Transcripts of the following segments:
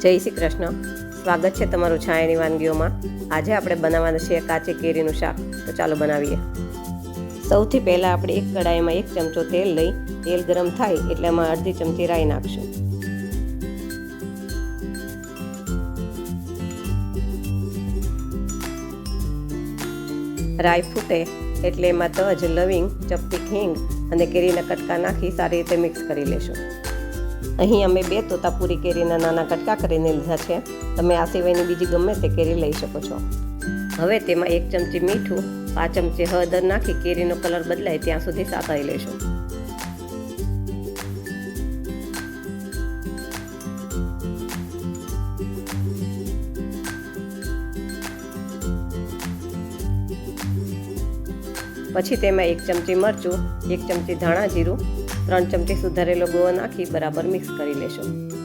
જય શ્રી કૃષ્ણ. સ્વાગત છે તમારું છાયાની વાનગીઓમાં. આજે આપણે બનાવવાના છે કાચી કેરીનું શાક. તો ચાલો બનાવીએ. સૌથી પહેલાં આપણે એક કડાઈમાં એક ચમચો તેલ લઈ, તેલ ગરમ થાય એટલે એમાં અડધી ચમચી રાઈ નાખશું. રાઈ ફૂટે એટલે એમાં તજ, લવિંગ, ચપટી, હિંગ અને કેરીના કટકા નાખી સારી રીતે મિક્સ કરી લેશું. અહીં અમે બે તોતાપુરી કેરીના નાના કટકા કરીને લીધા છે. તમે આ સિવાયની બીજી ગમે તે કેરી લઈ શકો છો. હવે તેમાં એક ચમચી મીઠું, પાંચ ચમચી હળદર નાખી કેરીનો કલર બદલાય ત્યાં સુધી સાતળી લઈશું. પછી તેમાં એક ચમચી મરચું, એક ચમચી ધાણા જીરું ત્રણ ચમચી સુધારેલો ગોળ નાખી બરાબર મિક્સ કરી લેશું.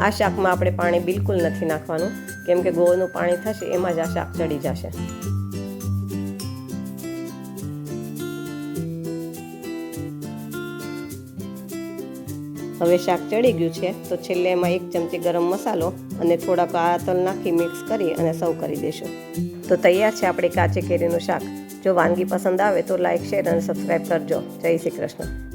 આ શાકમાં આપણે પાણી બિલકુલ નથી નાખવાનું. કેમ કે ગોળનું પાણી થશે, એમાં જ આ શાક ચડી જશે. હવે શાક ચડી ગયું છે, તો છેલ્લે એમાં એક ચમચી ગરમ મસાલો અને થોડાક આ તલ નાખી મિક્સ કરી અને સર્વ કરી દેશું તો તૈયાર છે આપણે કાચી કેરીનું શાક. જો વાનગી પસંદ આવે તો લાઇક શેર અને સબસ્ક્રાઈબ કરજો. જય શ્રી કૃષ્ણ.